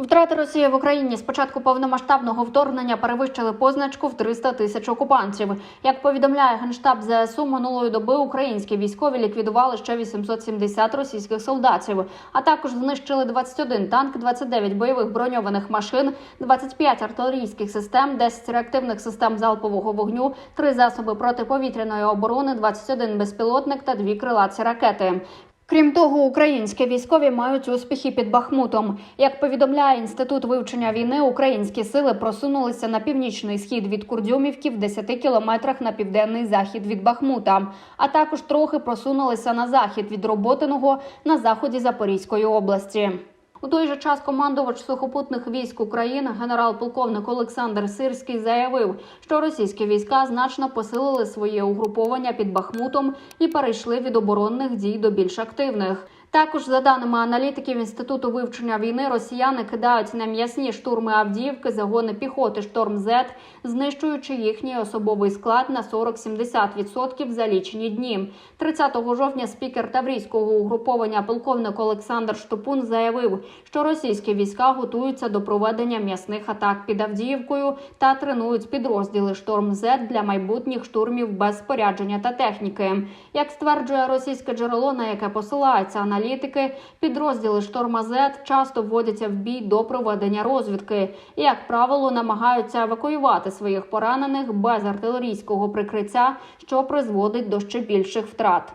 Втрати Росії в Україні з початку повномасштабного вторгнення перевищили позначку в 300 тисяч окупантів. Як повідомляє генштаб ЗСУ, минулої доби українські військові ліквідували ще 870 російських солдатів, а також знищили 21 танк, 29 бойових броньованих машин, 25 артилерійських систем, 10 реактивних систем залпового вогню, 3 засоби протиповітряної оборони, 21 безпілотник та 2 крилаці ракети. Крім того, українські військові мають успіхи під Бахмутом. Як повідомляє інститут вивчення війни, українські сили просунулися на північний схід від Курдюмівки в 10 кілометрах на південний захід від Бахмута, а також трохи просунулися на захід від Роботиного на заході Запорізької області. У той же час командувач сухопутних військ України генерал-полковник Олександр Сирський заявив, що російські війська значно посилили своє угруповання під Бахмутом і перейшли від оборонних дій до більш активних. Також, за даними аналітиків інституту вивчення війни, росіяни кидають на м'ясні штурми Авдіївки загони піхоти Шторм Зет, знищуючи їхній особовий склад на 40-70% за лічені дні. 30 жовтня спікер Таврійського угруповання полковник Олександр Штопун заявив, що російські війська готуються до проведення м'ясних атак під Авдіївкою та тренують підрозділи Шторм Зет для майбутніх штурмів без спорядження та техніки. Як стверджує російське джерело, на яке посилаються аналітики, підрозділи Шторма Зет часто вводяться в бій до проведення розвідки і, як правило, намагаються евакуювати своїх поранених без артилерійського прикриття, що призводить до ще більших втрат.